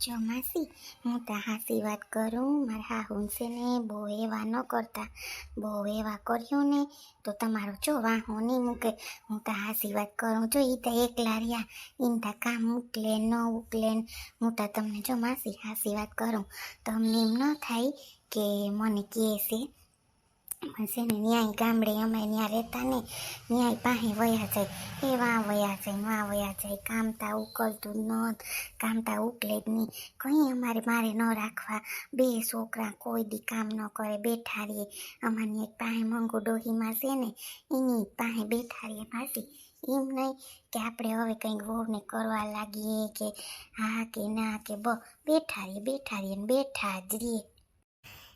જો માસી હું તાહાસી વાત કરું, મારા છે ને બહુ એવા ન કરતા. બહુ એવા કર્યું ને તો તમારો જો વાહો નહીં મૂકે. હું તો હાસી વાત કરું જો એ તો એકલા રહ્યા. એમ તા કામ ઉકલે, ન ઉકલે. હું તો તમને જો માસી હાસી વાત કરું. તમને એમ ન થાય કે મને કહે છે ન્યાય ગામડે અમે ત્યાં રહેતા ને, ન્યાય પાસે વયા જાય. એ વા વયા જાય વા વયા જાય. કામતા ઉકલતું ન કામતા ઉકલે જ નહીં કંઈ અમારે મારે ન રાખવા. બે છોકરા કોઈ દી કામ ન કરે, બેઠા રહીએ. અમારી એક પાસે મંગુ ડોહીમાં છે ને, એની પાસે બેઠા રહીએ માસી એમ નહીં કે આપણે હવે કંઈક વહુને કરવા લાગીએ કે હા કે ના કે બ. બેઠા રહીએ બેઠા રહીએ બેઠા જ રહીએ.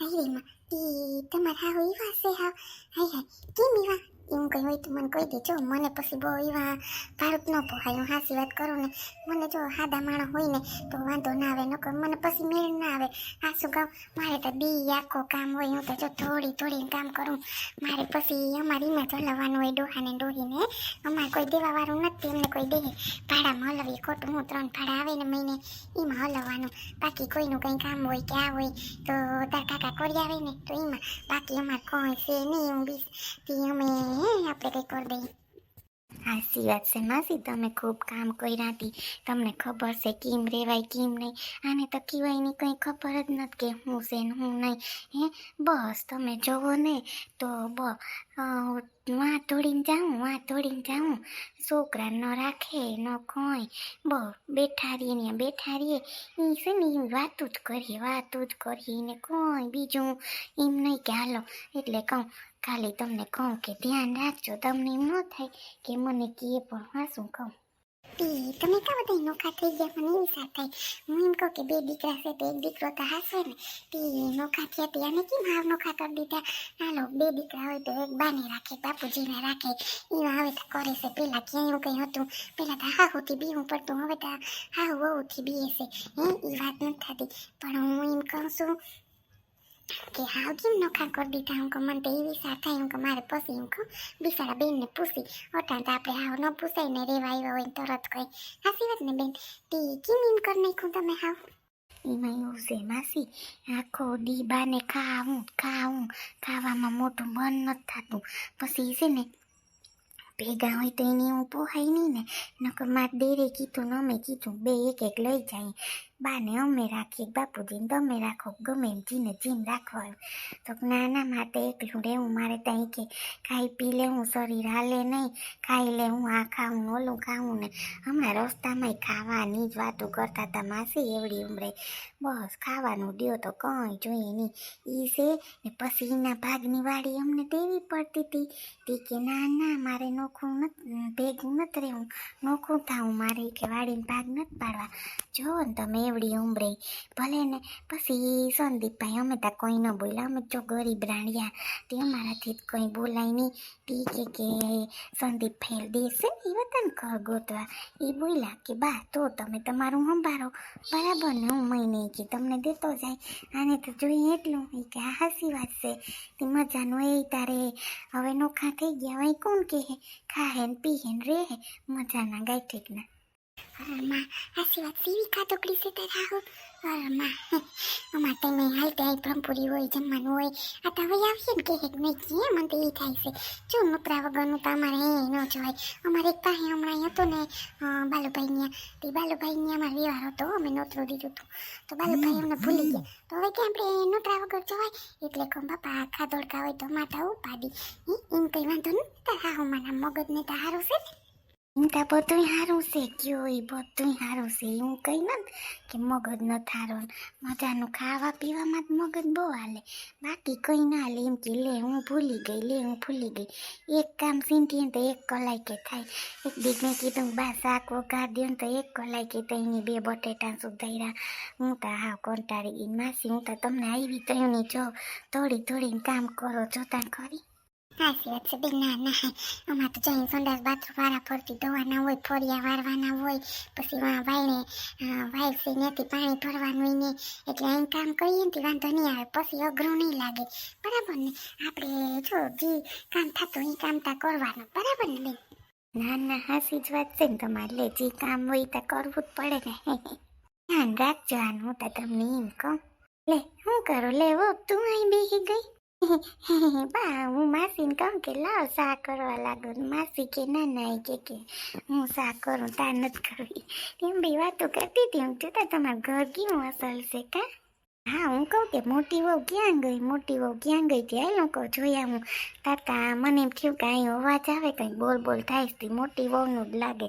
અરેમાં ઈ તમારા હાવ ઈવા છે હાવ હાય હાય કેમ ઈવા એવું કંઈ હોય તો મને કહી દેજો. મને પછી બહુ એવા ભારત ન પોહાય. હાસી વાત કરું ને, મને જો હાદા માણસ હોય ને, તો વાંધો ના આવે. નકર મને પછી મેળ ના આવે. આ શું કામ? મારે તો બી આખો કામ હોય. હું તો જો થોડી થોડી કામ કરું. મારે પછી અમારે એમાં જ હલવાનું હોય ડોહાને ડોહીને. અમારે કોઈ દેવાવાળું નથી, એમને કોઈ દે ભાડામાં હલવી ખોટું. હું ત્રણ ભાડા આવે ને મહિને એમાં હલવવાનું બાકી કોઈનું કંઈ કામ હોય કે આ હોય, તો તાર કાકા કરી આવે ને તો એમાં બાકી અમારે કોઈ છે નહીં. હું બી અમે હે, આપણે કંઈ કરી દઈએ. હાસી વાત છે માસી, તમે ખૂબ કામ કર્યા હતી તમને ખબર છે કેમ રેવાય, કેમ નહીં. આને તો કહેવાયની કંઈ ખબર જ નથી કે હું છે ને હું નહીં. હે, બસ તમે જોવો ને તો બ વાં તોડીને જાઉં, વાં તોડીને જાઉં. છોકરા ન રાખે, ન કોઈ બ, બેઠા રહીએ ને બેઠા રહીએ. એ છે ને એમ વાતું જ કરીએ, વાતું જ કરીએ ને કોઈ બીજું. એમ નહીં કે હાલો, એટલે કહું ખાલી તમને કહું કે ધ્યાન રાખજો, તમને એમ ન થાય કે મને કીએ પણ હા શું કહું. તમે કા બધા નોખા થઈ ગયા? મને એવી સાથ થાય. હું એમ કહું કે બે દીકરા છે તો એક દીકરો તો હાસે ને. તે નોખા થયા તે. અને કેમ હાવ નોખા કરી દીધા? હાલો, બે દીકરા હોય તો એક બાને રાખે, બાપુજીને રાખે. એ હવે તો કરે છે. પેલા ક્યાંય એવું કંઈ હતું? પેલા તો હાહુથી બીવું પડતું. હવે તો હાહુ વહુથી બીએ છે. હે એ વાત નથી થતી. પણ હું એમ કહું છું કે હાવ કેમ નોખા કરી દીધા? હું કહું મને તો એવી સાથ થાય હું કહું મારે પછી હું કહું, બિસાડા બેનને પૂછી. અટાણ તો આપણે હાવ ન પૂછાય ને રેવા આવ્યા હોય તરત કઈ. હાસી વાત ને બેન, તે કેમ એમ કરી નાખ્યું તમે હાવ? એમાં એવું છે, માસી, આખો દીબાને ખાવું ખાવું. ખાવામાં મોટું મન નથી થતું. પછી છે ને, ભેગા હોય તો એની હું પોહાય નહીં ને. નકર માર દેરે કીધું ને અમે કીધું, બે એક એક લઈ જાય. બાને અમે રાખીએ બાપુજીને તમે રાખો ગમે એમ જીને જીમ રાખો હોય તો નાના માટે એકલું રહેવું મારે ત્યાં કે ખાઈ પી લેવું શરીર હાલે નહીં ખાઈ લે હું આ ખાઉં ઓલું ખાઉં ને હમણાં રસ્તામાંય ખાવાની જ વાતો કરતા હતા માસી એવડી ઉમરે બસ ખાવાનું દો તો કંઈ જોઈએ નહીં એ છે ને પછી એના ભાગની વાડી અમને દેવી પડતી હતી તે કે ના ના મારે નોખું ભેગું નથી રહેવું નોખું થાવું મારે કે વાડીને ભાગ નથી પાડવા જો ને તમે એવડી ઉમરે ભલે ને પછી સંદીપભાઈ અમે ત્યાં કોઈ ન બોલ્યા. અમે જો ગરીબ રાણિયા તે અમારાથી જ કંઈ બોલાય નહીં. તે કે કે સંદીપ ફેર દેશે ને એ વતન ઘર ગોતવા. એ બોલ્યા કે, બા, તો તમે તમારું સંભાળો. બરાબર ને, હું મહિને કે તમને દેતો જાય. આને તો જોઈએ એટલું. એ કે આ હાસી વાત છે. તે મજાનું એ તારે. હવે નોખા થઈ ગયા. હવે કોણ કહે? ખાહે ને પીહે ને રે મજાના ગાય ઠીકના. માં હાસી વાત સીવી ખાતોકડી છે તારા આવો માં તો મેં હાલ ત્યાં ભ્રમપુરી હોય જમવાનું હોય આ તો હવે આવશે ને કે એક નહીં કે મને તો એ થાય છે જો નોકરા વગરનું તો અમારે એ ન જવાય અમારે એક પાસે હમણાં હતો ને બાલુભાઈ ત્યાં તે બાલુભાઈ ત્યાં અમારે વ્યવહાર હતો અમે નોતરું દીધું હતું તો બાલુભાઈ અમને ભૂલી ગયા તો હવે કે આપણે નોતરા વગર જવાય એટલે કહું બાપા આખા દોડકા હોય તો માતા ઉપાડી એમ કંઈ વાંધો નહીં તારા હા મારા મગજને તો સારું છે ને એમ ત્યાં બધું સારું છે કયો એ બધું સારું છે એવું કઈ નથી કે મગજ ન થારો મજાનું ખાવા પીવામાં જ મગજ બહુ હાલે. બાકી કંઈ ના હાલે. એમ કે લે, હું ભૂલી ગઈ, લે, હું ભૂલી ગઈ. એક કામ સીંધીએ તો એક કલાકે થાય. એક દીક મેં કીધું, બા, શાક દો ને તો એક કલાકે તો એની બે બટેટા સુધાર્યા હું તો હા કંટાળી ગઈ. માસી, હું તો તમને આવી તો નહીં જો. થોડી થોડી કામ કરો જોતા ખરી. સાચી વાત છે બેન ના ના આમાં તો જઈને સંડાસ બાથરૂમ વાળા ફરતી ધોવાના હોય, ફળિયા વાળવાના હોય, પછી વાં વાળે વાયસી નથી પાણી ભરવાનું ને, એટલે અહીં કામ કરીએ ને વાંધો નહીં આવે, પછી અઘરું નહીં લાગે. બરાબર ને? આપણે જો જે કામ થતું એ કામ તા કરવાનું. બરાબર ને બેન? ના ના, હાસી જ વાત છે ને તમારે. લે, જે કામ હોય તે કરવું જ પડે ને. ધ્યાન રાખજો આનું તો તમને એમ કહું. લે શું કરો? લે વો તું અહીં બેસી ગઈ. બા, હું માસીને કહું કે, લાવ સા કરવા લાગો. માસી કે, ના ના કે કે, હું સા કરું તા નથી કરવી. એમ બી વાતો કરતી હતી. હું જોતા તમારું ઘર કેવું અસલ છે કા? હા, હું કહું કે, મોટી વહુ ક્યાં ગઈ? મોટી વહુ ક્યાં ગઈ ત્યાં લોકો જોયા હું. તાતા મને એમ થયું કે, અહીં અવાજ આવે, કંઈ બોલ બોલ થાય છે. મોટી વહુનું જ લાગે.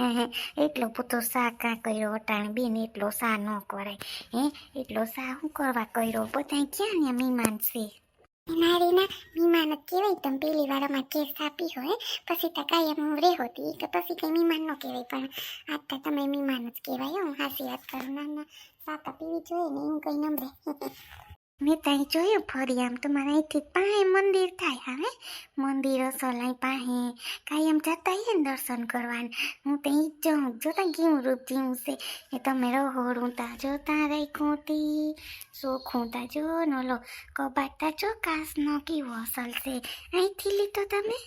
હે હે, એટલો પૂતો સા કાં કર્યો? અટાણ બેન, એટલો સા ન કરાય. હે, એટલો સા શું કરવા કર્યો? બધા ક્યાં ને મહેમાન છે? મહેમાન જ કહેવાય તમે પેલી વારમાં કેસ આપી હોય. પછી તો કાયમ હું રે હોતી કે પછી કંઈ મહેમાન ન કહેવાય, પણ આજ તો તમે મહેમાન જ કહેવાય હું. હાસી વાત કરું ના ના સાતા પીવી જોઈએ ને એવું કંઈ નંબરે મેં ત્યાં જોયું ફરી આમ તો મારા અહીંથી પાસે મંદિર થાય, હવે? મંદિર સલાઈ પાસે કાંઈ આમ જતા આવીએ ને દર્શન કરવાનું. હું ત્યાં જ જાઉં. જોતા કેવું રૂપ જેવું છે? એ તમે રહોડું તા જોતા રાખ્યું તી ચોખ્ખું તા જો નોલો કબાટ તા જો કાસનો કેવો અસલ છે? અહીંથી લીધો તમે?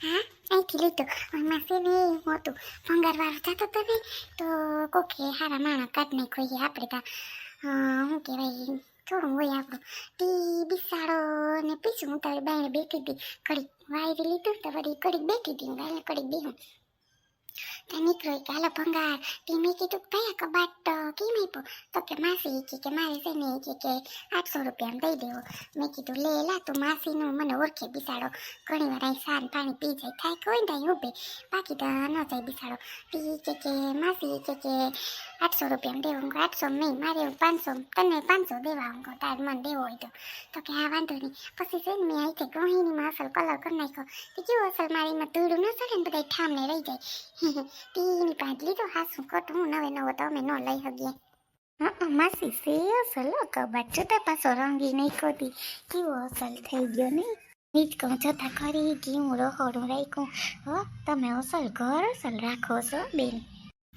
હા, અહીંથી લીધો. એમાં ને એવું હતું ભંગારવાળો થતો તમે? તો કોકે હારા માણા કાઢ નાખ્યો આપણે તા. શું કહેવાય થોડું હોય આપણું. ટી બિસાડો ને પીછું હું તારી બાઈને બેઠી હતી. કડીક વાયરી લીધું તો વળી કડીક બેઠી હતી. ગાલે કડીક બેહું. ત્યાં નીકળ્યો કે, હાલો ભંગાર. તે મેં કીધું કે, ભાઈ, આ કબાટ તો કેમ આપ્યો? તો કે, માસી કે કે, મારે છે ને કે કે આઠસો રૂપિયા દઈ દેવો. મેં કીધું, લે, લા તું માસીનું મને ઓળખે, બિસાડો. ઘણી વાર અહીં સાન પાણી પી જાય, થાય કોઈ ને ત્યાં ઊભે. બાકી તો ન જાય બિસાડો. ટી કે કે, માસી કે કે આઠસો રૂપિયા દેવો હું આઠસો નહીં મારે પાંચસો તને પાંચસો દેવા હું કહું, તાર મને દેવો હોય તો તો કે હા વાંધો નહીં પછી છે ને મેં અહીંથી ગૃહિણીમાં અસલ કલર કરી નાખ્યો તે કેવું અસલ મારીમાં તુડું ન ચડે ને બધા ઠામને રહી જાય તીની પાંચ લીધો હાસું કટ હું નવે નવો તો અમે ન લઈ શકીએ માસી સે અસલ કબાટ જોતા પાછો રંગી નહીં ખોતી કેવો અસલ થઈ ગયો નહીં નીચ કહું જોતા ખરી કેવું રહોડું રાખ્યું હો તમે અસલ ઘર અસલ રાખો છો બેન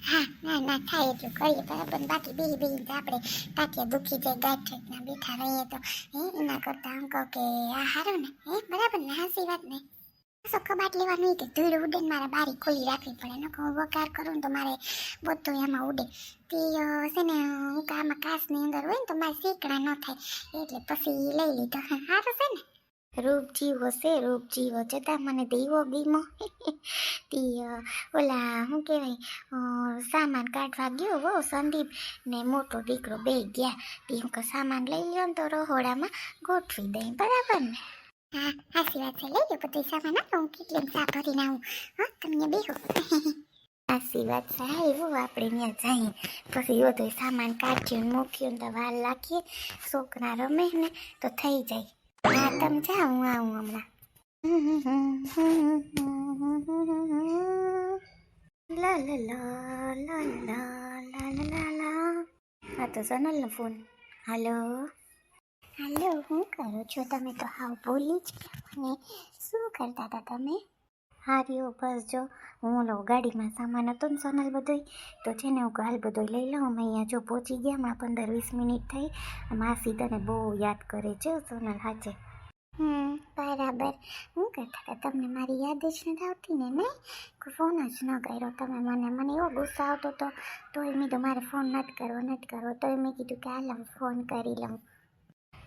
હા, ના ના, થાય એટલું કરીએ. બરાબર? બાકી બે બે આપણે તાત્યા દુખી જાય ગાંઠ ના બેઠા રહીએ તો, હે, એના કરતા આમ કહો કે આ સારું ને, હે, બરાબર ને? હાસી વાત ને? સો કબાટ લેવાનું કે ધૂળ ઉડે મારા બારી ખોલી રાખવી પડે. ન હું વકાર કરું તો મારે બધું એમાં ઉડે. તે છે ને, હું કામાં કાચની અંદર હોય ને તો મારે શીકડા ન થાય. એટલે પછી લઈ લીધો. સારું છે ને? રૂપ જીવો છે રૂપ જીવો જતા મને દેવો ગીમો. તી ઓલા શું કહેવાય સામાન કાઢવા ગયો હો સંદીપ ને મોટો દીકરો બે ગયા. તી હું કે સામાન લઈ લ્યો ને તો રહોડામાં ગોઠવી દઈ. બરાબર ને? હા સાચી વાત છે. લઈ લો બધું સામાન. આપો હું કેટલી ચા ભરીને આવું. હા તમને બેહો. સાચી વાત છે. હા એવું આપણે ત્યાં જઈએ. પછી બધું સામાન કાઢ્યું મૂક્યું તો વાર લાખીએ છોકરા રમે ને તો થઈ જાય. હા તમે હું આવું હમણાં લા લા લા લા લા લા લા લા તો સનલનો ફોન હાલો હાલો શું કરો છો તમે તો હાવ ભૂલી જ મને શું કરતા હતા તમે હાર્યો બસ જો. હું લો ગાડીમાં સામાન હતો ને સોનલ બધોય, તો છે ને હું હાલ બધોય લઈ લઉં. અમે અહીંયા જો પહોંચી ગયા, હમણાં પંદર વીસ મિનિટ થઈ. માસી તને બહુ યાદ કરે છે સોનલ, હાચે. હમ, બરાબર. હું કરતા હતા? તમને મારી યાદ જ નથી આવતી ને, નહીં? ફોન જ ન કર્યો તમે મને. મને એવો ગુસ્સો આવતો તો, તોય મેં તો મારે ફોન નથી કરવો નથી કરવો. તોય મેં કીધું કે હાલ હું ફોન કરી લઉં.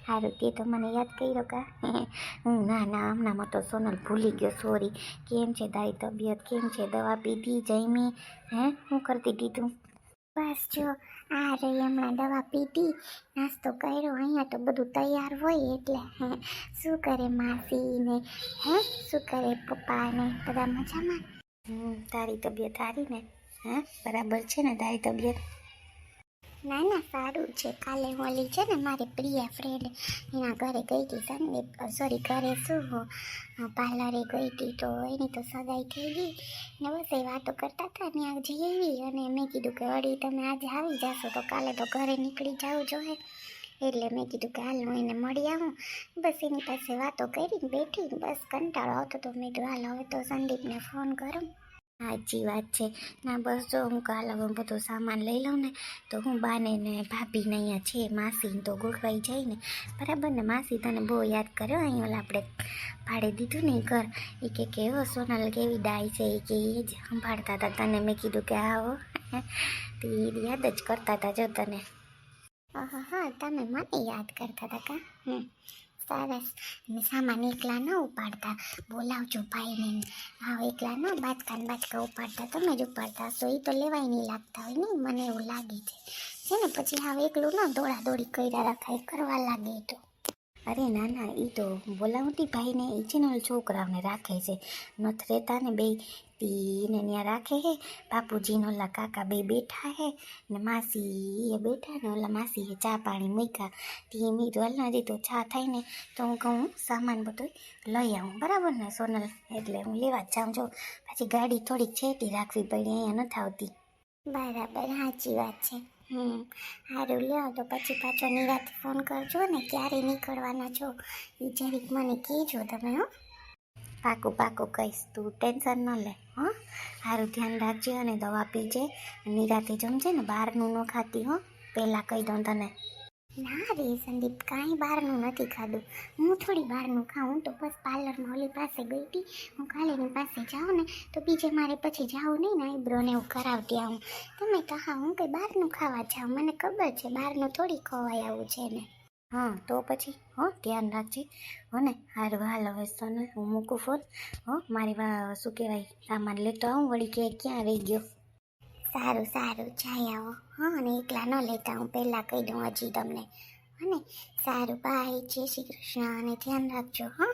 સારું તે તો મને યાદ કર્યો કા. હું ના ના, હમણાંમાં તો સોનલ ભૂલી ગયો સોરી કેમ છે તારી તબિયત? કેમ છે? દવા પીધી જઈમી હે? હું કરતી દીધું બસ જો, આ રહી હમણાં દવા પીધી. નાસ્તો કર્યો, અહીંયા તો બધું તૈયાર હોય એટલે. હે, શું કરે માસી ને? હે, શું કરે પપ્પા ને? બધા મજામાં? હમ, તારી તબિયત સારી ને? હે, બરાબર છે ને તારી તબિયત? ના ના, સારું છે. કાલે હું છે ને, મારી પ્રિય ફ્રેન્ડ એના ઘરે ગઈ હતી સંદીપ. સોરી ઘરે શું પાર્લરે ગઈ હતી તો એની તો સગાઈ થઈ ગઈ. ને બસ એ વાતો કરતા હતા ને આ જઈ આવી અને મેં કીધું કે વળી તમે આજે આવી જશો તો કાલે તો ઘરે નીકળી જાવ જોઈએ એટલે મેં કીધું કે હાલ હું એને મળી આવું. બસ એની પાસે વાતો કરીને બેઠી બસ કંટાળો આવતો તો મેં કીધું, હાલ હવે તો સંદીપને ફોન કરું. સાચી વાત છે. ના, બસ જો હું કાલ હવે બધો સામાન લઈ લઉં ને, તો હું બાને ને ભાભીને અહીંયા છે માસી તો ગોઠવાઈ જાય ને. બરાબર ને? માસી તને બહુ યાદ કર્યો? અહીં ઓલા આપણે ભાડે દીધું ને એ ઘર એ કે કેવો સોનલ કેવી ડાય છે એ કે એ જ સંભાળતા હતા તને. મેં કીધું કે આવો તે યાદ જ કરતા હતા જો તને. હા હા તમે મને યાદ કરતા હતા કા? હમ. સરસ. અને સામાન એકલા ન ઉપાડતા. બોલાવજો ભાઈને. હા એકલા ન બાચકાને બાચકા ઉપાડતા. તમે જ ઉપાડતા હશો. એ તો લેવાય નહીં લાગતા હોય ને. મને એવું લાગે છે. છે ને? પછી હવે એકલું ન દોડા દોડી કર્યા રખાય કરવા લાગે તો. અરે ના ના એ તો બોલાવતી ભાઈને એ છે ને છોકરાઓને રાખે છે. નથી રહેતા ને બે તીને ત્યાં રાખે હે. બાપુજીને ઓલા કાકા બે બેઠા હે ને માસી એ બેઠા ને ઓલા માસીએ ચા પાણી મૂક્યા. તી મી હાલ હજી તો ચા થાય ને તો હું કહું સામાન બધું લઈ આવું. બરાબર ને, સોનલ? એટલે હું લેવા જાઉં છું પછી ગાડી થોડીક છેટી રાખવી પડી, અહીંયા નથી આવતી. બરાબર સાચી વાત છે. હમ સારું લ્યો, તો પછી પાછો નિરાથી ફોન કરજો ને ક્યારે નીકળવાના છો. એ જરીક મને કહેજો તમે, હો. પાકું પાકું કહીશ તું, ટેન્શન ન લે, હો. સારું ધ્યાન રાખજે અને દવા પીજે. નિરાતે જમજે ને, બહારનું ન ખાતી, હો. પહેલાં કહી દઉં તને. ના રે સંદીપ, કાંઈ બહારનું નથી ખાધું. હું થોડી બહારનું ખાઉં, તો બસ પાર્લરમાં ઓલી પાસે ગઈ હતી. હું કાલેની પાસે જાઉં ને, તો બીજે મારે પછી જાઉં નહીં ને આઈબ્રોને એવું કરાવતી આવું. તમે કહા હા, હું કંઈ બહારનું ખાવા જાઉં, મને ખબર છે, બહારનું થોડી ખવાય આવું છે ને. હા, તો પછી, હો, ધ્યાન રાખજે. હો ને હારું હાલ, હવે સોને હું મૂકું ફોન હો, મારી શું કહેવાય, સામાન લેતો આવું, વળી કે ક્યાં રહી ગયો? સારું સારું જઈ આવો. હા, અને એકલા ન લેતા, હું પહેલાં કહી દઉં હજી તમને. અને સારું બાય જય શ્રી કૃષ્ણ, અને ધ્યાન રાખજો, હા?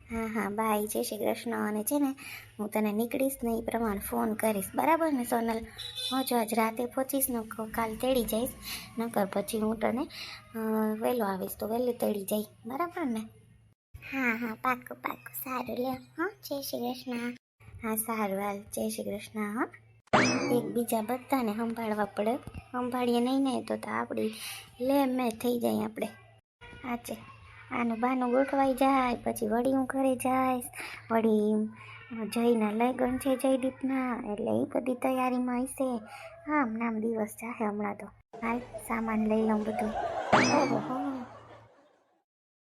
હા હા બાય જય શ્રી કૃષ્ણ, અને છે ને, હું તને નીકળીશ ને એ પ્રમાણે ફોન કરીશ. બરાબર ને, સોનલ? હું જો આજ રાતે પહોંચીશ, ને કાલ તેડી જઈશ. નકર પછી હું તને વહેલો આવીશ, તો વહેલી તેડી જઈ. બરાબર ને? હા હા પાકું પાકું સારું, લ્યો, હા, જય શ્રી કૃષ્ણ. હા, સારું, હાલ, જય શ્રી કૃષ્ણ, હા. એકબીજા બધાને સંભાળવા પડે. સંભાળીએ નહીં ને તો આપણી લે મેં થઈ જાય આપણે. આચે આનું બાનું ગોઠવાઈ જાય, પછી વળી હું ઘરે જાય. વળી જયના લગ્ન છે જયદીપના, એટલે એ બધી તૈયારીમાં હશે. આમ નામ દિવસ જાહે હમણાં તો. હાલ, સામાન લઈ લઉં બધું. ઓહો